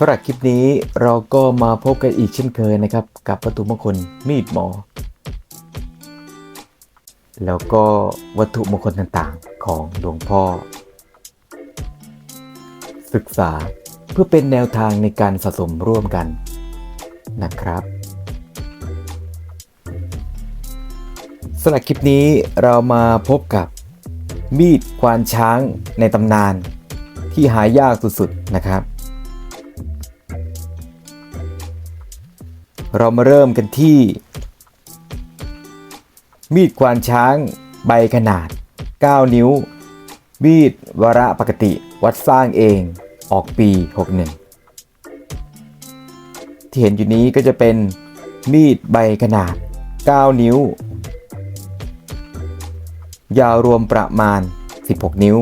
สำหรับคลิปนี้เราก็มาพบกันอีกเช่นเคยนะครับ กับวัตถุมงคลมีดหมอ แล้วก็วัตถุมงคลต่างๆของหลวงพ่อ ศึกษาเพื่อเป็นแนวทางในการสะสมร่วมกันนะครับสำหรับคลิปนี้เรามาพบกับมีดควานช้างในตำนาน ที่หายากสุดๆนะครับ เรามาเริ่มกันที่ มีดควานช้างใบขนาด 9 นิ้ว มีดวระปกติวัดสร้างเองออกปี 61 ที่เห็นอยู่นี้ก็จะเป็นมีดใบขนาด 9 นิ้ว ยาวรวมประมาณ 16 นิ้ว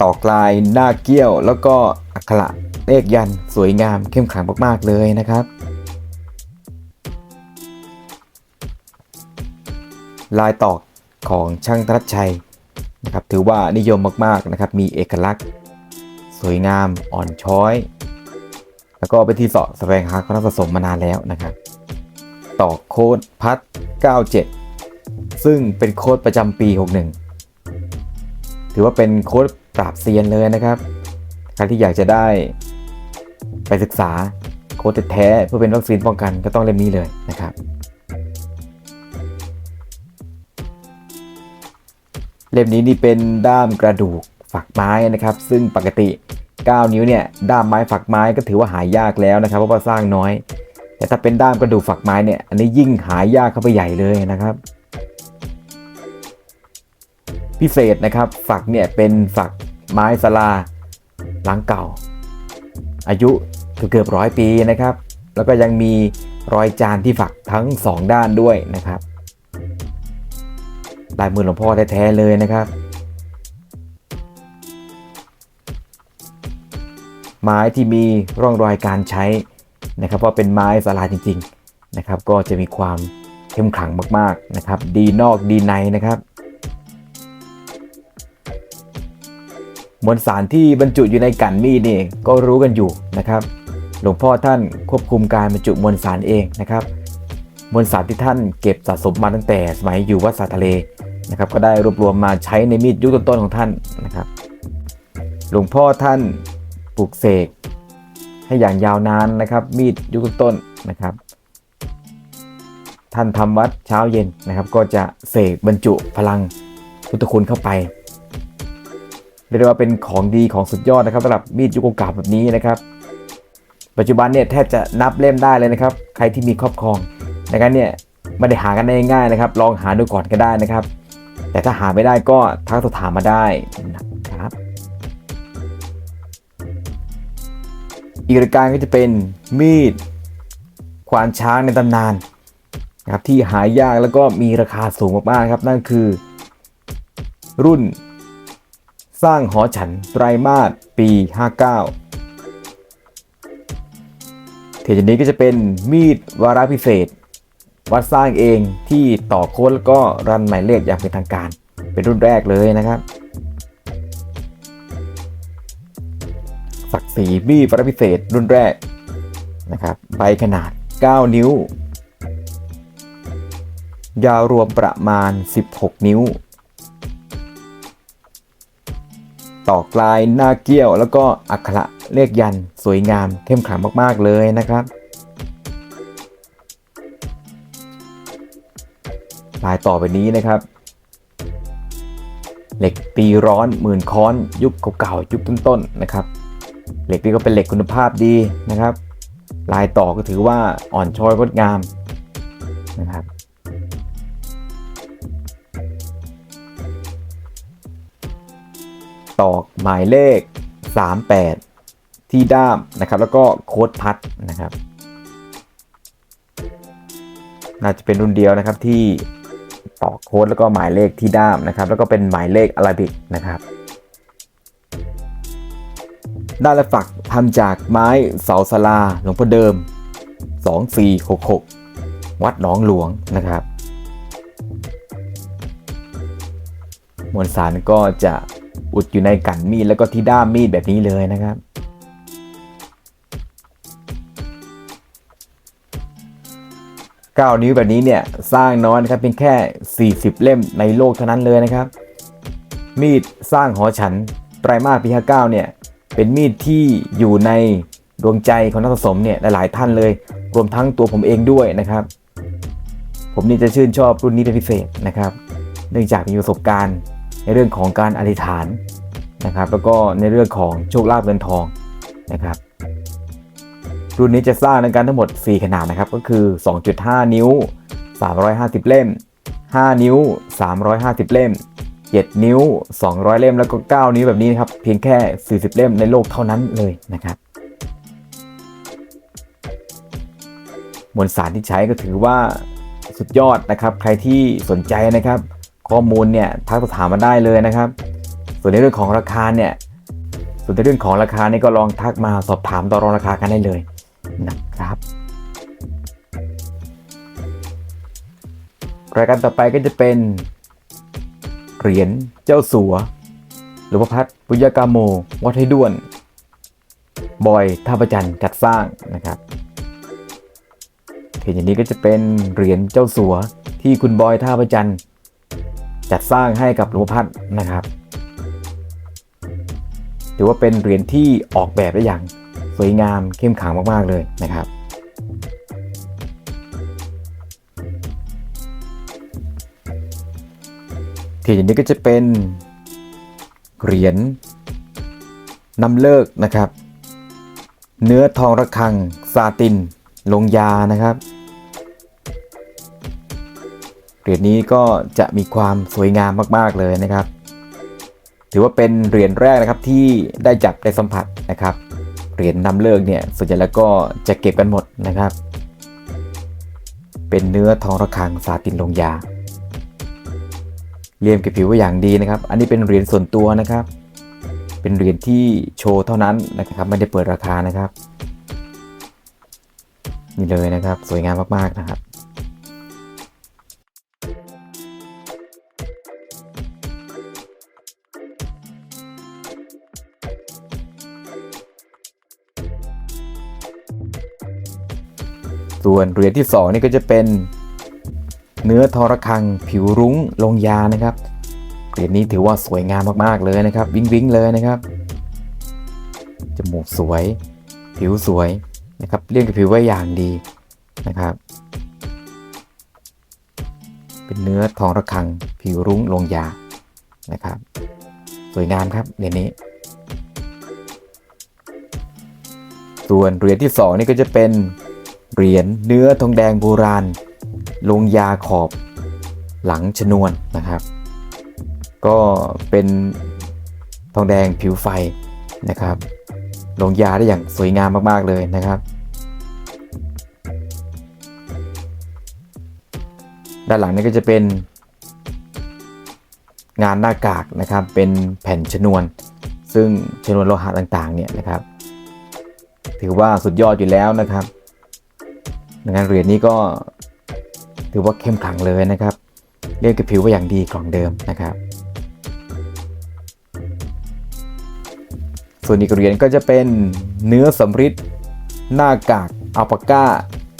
ต่อกลายหน้าเกี้ยวแล้วก็อักขระ เลขยันสวยงามเข้มขลังมากๆเลยนะครับ ลายตอกของช่างธนัชชัยนะครับถือว่านิยมมากๆนะครับ มีเอกลักษณ์ สวยงามอ่อนช้อย แล้วก็เป็นที่เสาะแสวงหาความสะสมมานานแล้วนะครับ ตอกโค้ดพัด 97 ซึ่งเป็นโค้ดประจำปี 61 ถือว่าเป็นโค้ดปราบเซียนเลยนะครับ ใครที่อยากจะได้ ไปศึกษาโค้ดแท้เพื่อเป็นวัคซีนป้องกันก็ต้องเล่มนี้เลยนะครับเล่มนี้นี่เป็นด้ามกระดูกฝักไม้นะครับ ซึ่งปกติ 9 นิ้วเนี่ยด้ามไม้ฝักไม้ก็ถือว่าหายากแล้วนะครับ เพราะว่าสร้างน้อย แต่ถ้าเป็นด้ามกระดูกฝักไม้เนี่ยอันนี้ยิ่งหายากเข้าไปใหญ่เลยนะครับ พิเศษนะครับฝักเนี่ยเป็นฝักไม้สลาหลังเก่า อายุ เกือบร้อยปีนะครับ แล้วก็ยังมีรอยจานที่ฝักทั้งสองด้านด้วยนะครับลายมือหลวงพ่อแท้ๆเลยนะครับ ไม้ที่มีร่องรอยการใช้นะครับเพราะเป็นไม้สลาจริงๆนะครับ ก็จะมีความเข้มขลังมากๆนะครับ ดีนอกดีในนะครับมวลสารที่บรรจุอยู่ในกันมีดนี่ก็รู้กันอยู่นะครับ หลวงพ่อท่านควบคุมการบรรจุมวลสารเองนะครับมวลสารที่ท่านเก็บสะสมมาตั้งแต่สมัยอยู่วัดสาทะเลนะครับ ก็ได้รวบรวมมาใช้ในมีดยุคต้นๆของท่านนะครับ หลวงพ่อท่านปลูกเสกให้อย่างยาวนานนะครับ มีดยุคต้นๆนะครับ ท่านทำวัดเช้าเย็นนะครับ ก็จะเสกบรรจุพลังพุทธคุณเข้าไปเรียกได้ว่าเป็นของดีของสุดยอดนะครับสำหรับมีดยุคเก่าแบบนี้นะครับ ปัจจุบันเนี่ยแทบจะนับเล่มได้เลยนะครับ ใครที่มีครอบครองนะครับเนี่ยไม่ได้หากันได้ง่ายๆนะครับ ลองหาดูก่อนก็ได้นะครับ แต่ถ้าหาไม่ได้ก็ทักสอบถามมาได้นะครับ อีกรายการก็จะเป็นมีดควานช้างในตำนานนะครับที่หายากแล้วก็มีราคาสูงมากๆครับนั่นคือ รุ่น สร้างหอฉันไตรมาสปี 59 เทจนี้ก็จะเป็นมีดวาระพิเศษ วัดสร้างเองที่ต่อโค้ดแล้วก็รันหมายเลขอย่างเป็นทางการ เป็นรุ่นแรกเลยนะครับศักดิ์ศรีมีดวาระพิเศษรุ่นแรกนะครับใบขนาด 9 นิ้ว ยาวรวมประมาณ 16 นิ้ว ต่อกลายหน้าเกี้ยวแล้วก็อักขระ เลขยันสวยงามเข้มขลังมากๆเลยนะครับลายต่อไปนี้นะครับ เหล็กตีร้อนหมื่นค้อนยุคเก่าๆยุคต้นๆนะครับ เหล็กนี้ก็เป็นเหล็กคุณภาพดีนะครับ ลายต่อก็ถือว่าอ่อนช้อยงดงามนะครับตอกหมายเลข 38 ที่ด้ามนะครับ แล้วก็โค้ดพัดนะครับ น่าจะเป็นรุ่นเดียวนะครับที่ต่อโค้ดแล้วก็หมายเลขที่ด้ามนะครับ แล้วก็เป็นหมายเลขอาราบิกนะครับ ด้านละฝักทำจากไม้เสาสลาหลวงพ่อเดิม 2466 วัดหนองหลวงนะครับมวลสารก็จะอุดอยู่ในกันมีดแล้วก็ที่ด้ามมีดแบบนี้เลยนะครับ 9 นิ้วแบบนี้เนี่ยสร้างน้อยนะครับเพียงแค่ 40 เล่มในโลกเท่านั้นเลยนะครับ มีดสร้างหอฉันไตรมาสปี59เนี่ยเป็นมีดที่อยู่ในดวงใจของนักสะสมเนี่ยหลายๆท่านเลย รวมทั้งตัวผมเองด้วยนะครับ ผมนี่จะชื่นชอบรุ่นนี้เป็นพิเศษนะครับ เนื่องจากมีประสบการณ์ในเรื่องของการอธิษฐานนะครับ แล้วก็ในเรื่องของโชคลาภเงินทองนะครับ รุ่นนี้จะสร้างในการทั้งหมด 4 ขนาดนะครับ ก็คือ 2.5 นิ้ว 350 เล่ม 5 นิ้ว 350 เล่ม 7 นิ้ว 200 เล่ม แล้วก็ 9 นิ้วแบบนี้นะครับ เพียงแค่ 40 เล่มในโลกเท่านั้นเลยนะครับ มวลสารที่ใช้ก็ถือว่าสุดยอดนะครับ ใครที่สนใจนะครับ ข้อมูลเนี่ยทักสอบถามมาได้เลยนะครับ ส่วนในเรื่องของราคาเนี่ยส่วนในเรื่องของราคานี่ก็ลองทักมาสอบถามต่อรองราคากันได้เลย นะครับ รายการต่อไปก็จะเป็น เหรียญเจ้าสัว หรือว่าพัดปุยกาโม วัดให้ด้วน บอยท่าประจันจัดสร้างนะครับเหรียญอย่างนี้ก็จะเป็นเหรียญเจ้าสัวที่คุณบอยท่าประจันจัดสร้างให้กับหลวงพ่อพัดนะครับ ถือว่าเป็นเหรียญที่ออกแบบได้อย่าง วยงามเข้มขังมาก ๆ เลยนะครับ ทีนี้ก็จะเป็นเหรียญนำเลิกนะครับ เนื้อทองระฆังซาติน ลงยานะครับเหรียญนี้ก็จะมีความสวยงามมาก ๆ เลยนะครับ ถือว่าเป็นเหรียญแรกนะครับที่ได้จับได้สัมผัสนะครับ เหรียญนำเลิกเนี่ยส่วนใหญ่แล้วก็จะเก็บกันหมดนะครับ เป็นเนื้อทองระคังซาตินลงยาเรียมเก็บผิวไว้อย่างดีนะครับ อันนี้เป็นเหรียญส่วนตัวนะครับ เป็นเหรียญที่โชว์เท่านั้นนะครับ ไม่ได้เปิดราคานะครับ นี่เลยนะครับ สวยงามมากๆนะครับ ส่วนเหรียญที่ 2 นี่ก็จะเป็นเนื้อทองระฆังผิวรุ้งลงยานะครับ เหรียญนี้ถือว่าสวยงามมากๆเลยนะครับ วิ้งวิ้งเลยนะครับ จมูกสวย ผิวสวยนะครับเลี่ยงกับผิวไว้อย่างดีนะครับ เป็นเนื้อทองระฆังผิวรุ้งลงยานะครับ สวยงามครับเหรียญนี้ ส่วนเหรียญที่ 2 นี่ก็จะเป็น เหรียญเนื้อทองแดงโบราณ ลงยาขอบหลังชนวนนะครับ ก็เป็นทองแดงผิวไฟนะครับ ลงยาได้อย่างสวยงามมากๆเลยนะครับ ด้านหลังนี่ก็จะเป็นงานหน้ากากนะครับเป็นแผ่นชนวน ซึ่งชนวนโลหะต่างๆเนี่ยนะครับ ถือว่าสุดยอดอยู่แล้วนะครับ ดังนั้นเหรียญนี้ก็ถือว่าเข้มขลังเลยนะครับเรียกกับผิวไว้อย่างดีกล่องเดิมนะครับ ส่วนอีกเหรียญก็จะเป็นเนื้อสำริดหน้ากากอัลปาก้า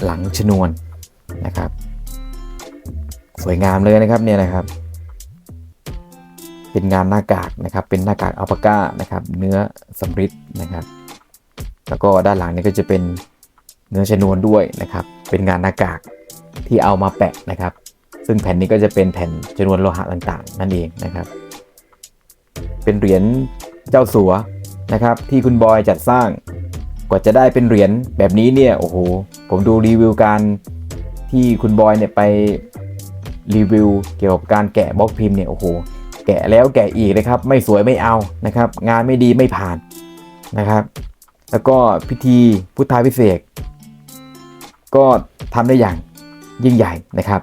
หลังชนวนนะครับ สวยงามเลยนะครับเนี่ยนะครับ เป็นงานหน้ากากนะครับเป็นหน้ากากอัลปาก้านะครับ เนื้อสำริดนะครับ แล้วก็ด้านหลังนี่ก็จะเป็น เนื้อชนวนด้วยนะครับเป็นงานหน้ากากที่เอามาแปะนะครับ ซึ่งแผ่นนี้ก็จะเป็นแผ่นชนวนโลหะต่างๆ นั่นเองนะครับ เป็นเหรียญเจ้าสัวนะครับ ที่คุณบอยจัดสร้างกว่าจะได้เป็นเหรียญแบบนี้เนี่ยโอ้โหผมดูรีวิวการที่คุณบอยเนี่ยไปรีวิวเกี่ยวกับการแกะบล็อกพิมพ์เนี่ยโอ้โหแกะแล้วแกะอีกนะครับ ไม่สวยไม่เอานะครับ งานไม่ดีไม่ผ่านนะครับ แล้วก็พิธีพุทธาพิเศษ ก็ทำได้อย่างยิ่งใหญ่นะครับ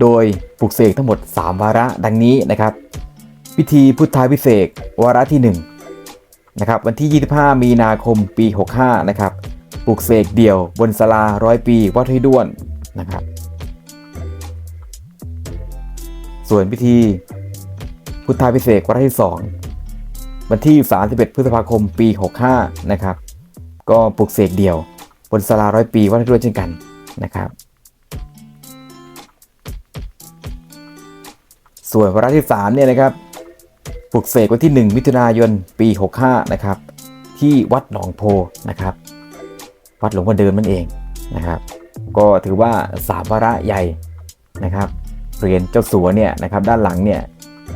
โดยปลุกเสกทั้งหมด 3 วาระดังนี้นะครับ พิธีพุทธาพิเศษวาระที่1นะครับวันที่ 25 มีนาคมปี 65 นะครับปลุกเสกเดี่ยวบนศาลาร้อยปีวัดห้วยด้วนนะครับ ส่วนพิธีพุทธาพิเศษวาระที่ 2 วันที่ 31 พฤษภาคมปี 65 นะครับ ก็ปลุกเสกเดี่ยว นศาลาร้อยปีวัดห้วยด้วนเช่นกันนะครับ ส่วนวาระที่3เนี่ยนะครับปลุกเสกวันที่ 1 มิถุนายนปี 65 นะครับ ที่วัดหนองโพนะครับ วัดหลวงพ่อเดิมนั่นเองนะครับ ก็ถือว่า3วาระใหญ่นะครับเหรียญเจ้าสัวเนี่ยนะครับด้านหลังเนี่ย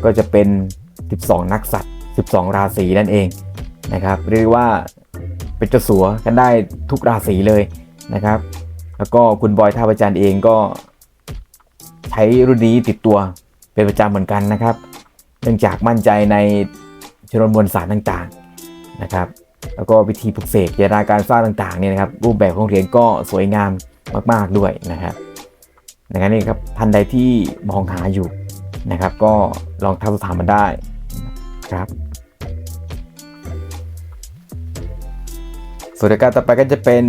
ก็จะเป็น 12 นักสัตว์ 12 ราศีนั่นเองนะครับเรียกว่า เป็นเจ้าสัวกันได้ทุกราศีเลยนะครับ แล้วก็คุณบอยท่าประจันเองก็ใช้รุ่นนี้ติดตัวเป็นประจำเหมือนกันนะครับ เนื่องจากมั่นใจในชนวนมวลสารต่างๆนะครับ แล้วก็วิธีปลุกเสกเจตนาการสร้างต่างๆเนี่ยนะครับ รูปแบบของเหรียญก็สวยงามมากๆด้วยนะครับดังนั้นเองครับท่านใดที่มองหาอยู่นะครับ ก็ลองทักสอบถามมาได้ครับ ส่วนรายการต่อไปก็จะเป็น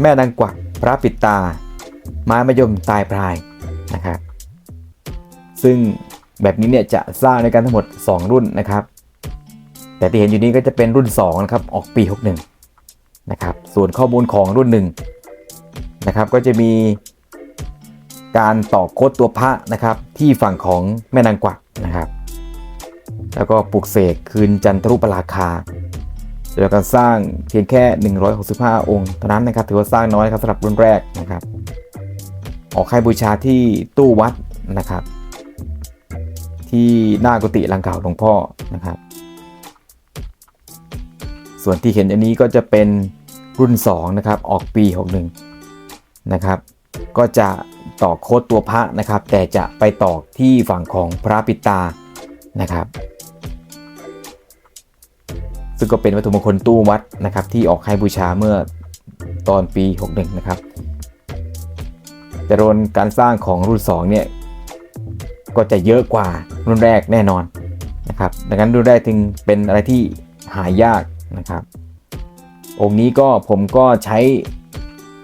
แม่นางกวักพระปิดตา ไม้มะยมตายพรายนะครับซึ่งแบบนี้เนี่ยจะสร้างในการทั้งหมด 2 รุ่นนะครับ แต่ที่เห็นอยู่นี้ก็จะเป็นรุ่น2นะครับออกปี 61นะครับส่วนข้อมูลของรุ่น1นะครับก็จะมีการต่อโคดตัวพระนะครับ ที่ฝั่งของแม่นางกวักนะครับ แล้วก็ปลุกเสกคืนจันทรุปราคา โดยการสร้างเพียงแค่ 165 องค์เท่านั้นนะครับถือว่าสร้างน้อยครับสำหรับรุ่นแรกนะครับ ออกให้บูชาที่ตู้วัดนะครับ ที่หน้ากุฏิหลังเก่าหลวงพ่อนะครับ ส่วนที่เห็นอันนี้ก็จะเป็นรุ่น 2 นะครับ ออกปี 61 นะครับ ก็จะต่อโคดตัวพระนะครับ แต่จะไปต่อที่ฝั่งของพระปิตานะครับ ซึ่งก็เป็นวัตถุมงคลตู้วัดนะครับ ที่ออกให้บูชาเมื่อตอนปี 61 นะครับ แต่โดนการสร้างของรุ่น 2 เนี่ย ก็จะเยอะกว่ารุ่นแรกแน่นอนนะครับ ดังนั้นรุ่นแรกจึงเป็นอะไรที่หายากนะครับ องค์นี้ก็ผมก็ใช้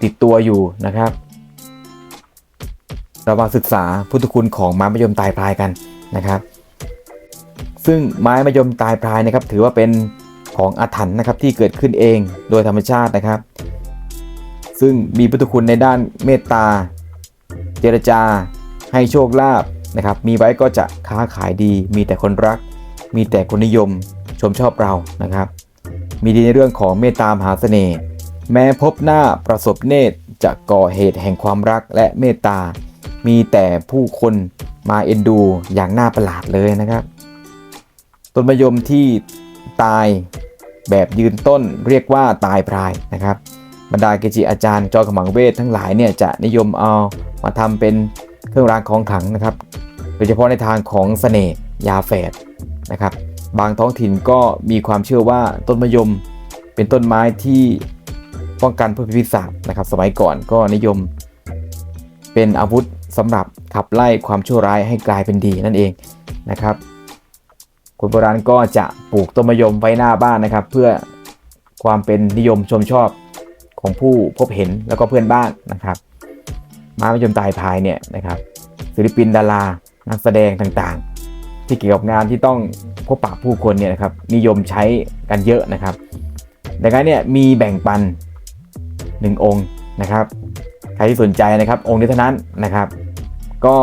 ติดตัวอยู่นะครับ เรามาศึกษาพุทธคุณของไม้มะยมตายพรายกันนะครับ ซึ่งไม้มะยมตายพรายนะครับถือว่าเป็น ของอาถรรพ์นะครับที่เกิดขึ้นเองโดยธรรมชาตินะครับ ซึ่งมีพุทธคุณในด้านเมตตา เจรจา ให้โชคลาภนะครับ มีไว้ก็จะค้าขายดี มีแต่คนรัก มีแต่คนนิยมชมชอบเรานะครับ มีดีในเรื่องของเมตตามหาเสน่ห์แม้พบหน้าประสบเนตรจะก่อเหตุแห่งความรักและเมตตา มีแต่ผู้คนมาเอ็นดูอย่างน่าประหลาดเลยนะครับ ต้นมะยมที่ตาย แบบยืนต้นเรียกว่าตายพรายนะครับ บรรดาเกจิอาจารย์จอขมังเวททั้งหลายเนี่ยจะนิยมเอามาทำเป็นเครื่องรางของขลังนะครับ โดยเฉพาะในทางของเสน่ห์ยาแฝดนะครับ บางท้องถิ่นก็มีความเชื่อว่าต้นมะยมเป็นต้นไม้ที่ป้องกันพวกพิษศาจนะครับ สมัยก่อนก็นิยม เป็นอาวุธสำหรับขับไล่ความชั่วร้ายให้กลายเป็นดีนั่นเองนะครับ คนโบราณก็จะปลูกต้นมะยมไว้หน้าบ้านนะครับ เพื่อความเป็นนิยมชมชอบของผู้พบเห็นแล้วก็เพื่อนบ้านนะครับม้มะยมตายพายเนี่ยนะครับศิลปินดารานักแสดงต่างๆ ที่เกี่ยวกับงานที่ต้องพบปะผู้คนเนี่ยนะครับนิยมใช้กันเยอะนะครับดังนั้นเนี่ยมีแบ่งปัน 1 องค์นะครับ ใครที่สนใจนะครับองค์นี้เท่านั้นนะครับ ก็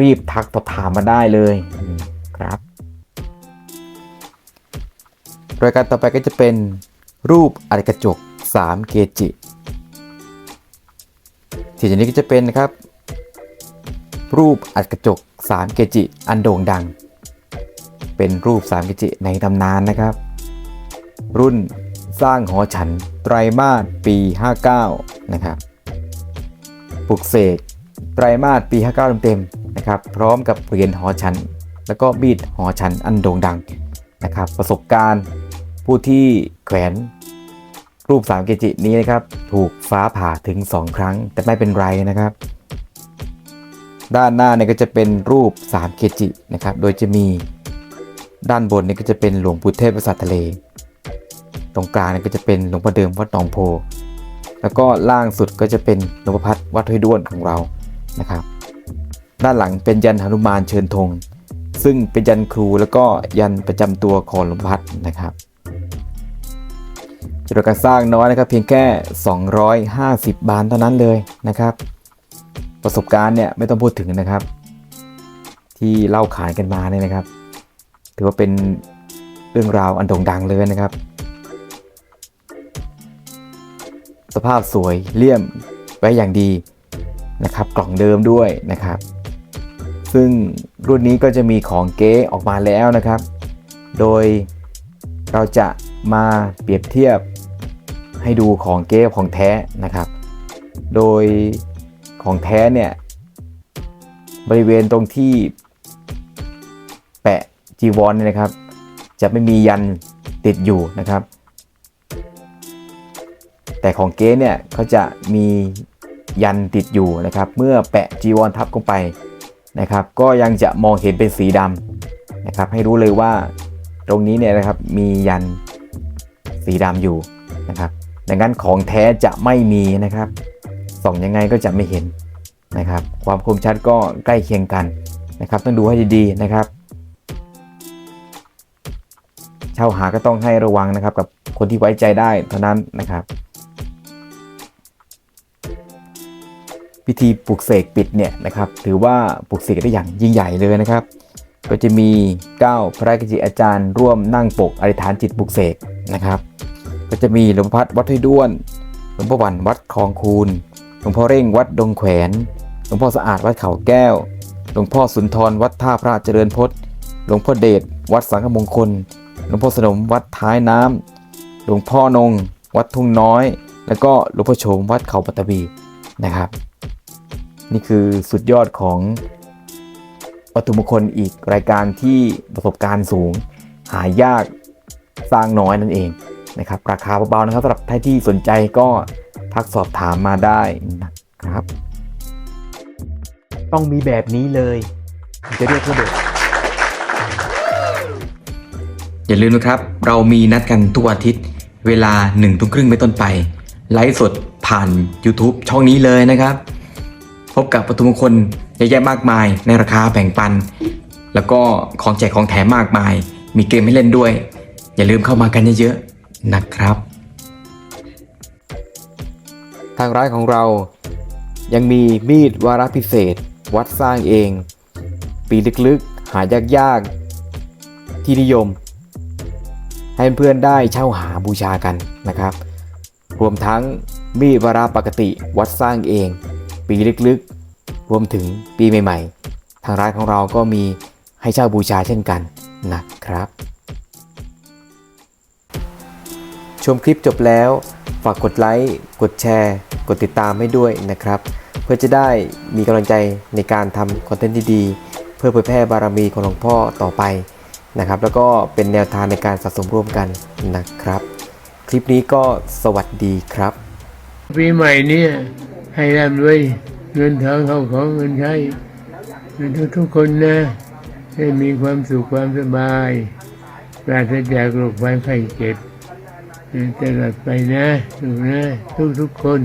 รีบทักสอบถามมาได้เลยครับ รายการต่อไปก็จะเป็นรูปอัดกระจก 3 เกจิที่จากนี้ก็จะเป็นนะครับ รูปอัดกระจก 3 เกจิ อันโด่งดัง เป็นรูป 3 เกจิในตำนานนะครับ รุ่นสร้างหอฉันไตรมาสปี 59 นะครับปลุกเสกไตรมาสปี 59 เต็มๆนะครับ พร้อมกับเหรียญหอฉัน แล้วก็บีดหอฉันอันโด่งดังนะครับ ประสบการณ์ ผู้ที่แขวนรูป3เกจินี้นะครับ ถูกฟ้าผ่าถึง 2 ครั้ง แต่ไม่เป็นไรนะครับ ด้านหน้าเนี่ยก็จะเป็นรูป3เกจินะครับ โดยจะมีด้านบนเนี่ยก็จะเป็นหลวงปู่เทพประสาททะเล ตรงกลางเนี่ยก็จะเป็นหลวงพ่อเดิมวัดหนองโพ แล้วก็ล่างสุดก็จะเป็นหลวงพ่อพัดวัดห้วยด้วนของเรานะครับ ด้านหลังเป็นยันหนุมานเชิญธงซึ่งเป็นยันครูแล้วก็ยันประจำตัวของหลวงพ่อพัดนะครับ จำนวนการสร้างน้อยนะครับเพียงแค่ 250 บานเท่านั้นเลยนะครับ ประสบการณ์เนี่ยไม่ต้องพูดถึงนะครับ ที่เล่าขานกันมาเนี่ยนะครับ ถือว่าเป็นเรื่องราวอันโด่งดังเลยนะครับ สภาพสวยเลี่ยมไว้อย่างดีนะครับ กล่องเดิมด้วยนะครับ ซึ่งรุ่นนี้ก็จะมีของเก๊ออกมาแล้วนะครับ โดยเราจะมาเปรียบเทียบ ให้ดูของเก๊กของแท้นะครับ โดยของแท้เนี่ยบริเวณตรงที่แปะจีวรเนี่ยนะครับ จะไม่มียันติดอยู่นะครับ แต่ของเก๊เนี่ยเขาจะมียันติดอยู่นะครับ เมื่อแปะจีวรทับลงไปนะครับ ก็ยังจะมองเห็นเป็นสีดำนะครับ ให้รู้เลยว่าตรงนี้เนี่ยนะครับมียันสีดำอยู่นะครับ ดังนั้นของแท้จะไม่มีนะครับส่องยังไงก็จะไม่เห็นนะครับ ความคมชัดก็ใกล้เคียงกันนะครับ ต้องดูให้ดีๆนะครับ เช่าหาก็ต้องให้ระวังนะครับ กับคนที่ไว้ใจได้เท่านั้นนะครับ พิธีปลุกเสกปิดเนี่ยนะครับ ถือว่าปลุกเสกได้อย่างยิ่งใหญ่เลยนะครับ ก็จะมี 9 พระเกจิอาจารย์ ร่วมนั่งปกอธิษฐานจิตปลุกเสกนะครับ ก็จะมีหลวงพ่อพัดวัดห้วยด้วน หลวงพ่อวันวัดคลองคูนหลวงพ่อเร่งวัดดงแขวนหลวงพ่อสะอาดวัดเขาแก้ว หลวงพ่อสุนทรวัดท่าพระเจริญพจน์หลวงพ่อเดชวัดสังฆมงคล หลวงพ่อสนมวัดท้ายน้ำหลวงพ่อนง วัดทุ่งน้อย แล้วก็หลวงพ่อโฉมวัดเขาปัตตบีนะครับ นี่คือสุดยอดของวัตถุมงคลอีกรายการที่ประสบการณ์สูง หายากสร้างน้อยนั่นเอง นะครับ ราคาเบาๆนะครับสำหรับท่านที่สนใจก็ทักสอบถามมาได้นะครับ ต้องมีแบบนี้เลยจะเรียกว่าเด็กอย่าลืมนะครับ เรามีนัดกันทุกอาทิตย์ เวลา1นึ่งทุ่มครึ่งไปต้นไป ไลฟ์สดผ่าน YouTube ช่องนี้เลยนะครับ พบกับวัตถุมงคลเยอะแยะมากมายในราคาแบ่งปัน แล้วก็ของแจกของแถมมากมาย มีเกมให้เล่นด้วย อย่าลืมเข้ามากันเยอะๆ นะครับ ทางร้านของเรายังมีมีดวาระพิเศษ วัดสร้างเอง ปีลึกๆ หายากๆ ที่นิยม ให้เพื่อนได้เช่าหาบูชากันนะครับ รวมทั้งมีดวาระปกติวัดสร้างเอง ปีลึกๆ รวมถึงปีใหม่ ๆ ทางร้านของเราก็มีให้เช่าบูชาเช่นกันนะครับ ชมคลิปจบแล้ว ฝากกดไลค์ กดแชร์ กดติดตามให้ด้วยนะครับ เพื่อจะได้มีกำลังใจในการทำคอนเทนต์ดีๆ เพื่อเผยแพร่บารมีของหลวงพ่อต่อไปนะครับ แล้วก็เป็นแนวทางในการสะสมร่วมกันนะครับ คลิปนี้ก็สวัสดีครับ ปีใหม่เนี่ยให้ร่ำรวยเงินทองเข้าของเงินใช้ทุกทุกคนนะให้มีความสุขความสบายปราศจากโรคภัยไข้เจ็บ ตลอดไปนะถูกนะทุกทุกๆคน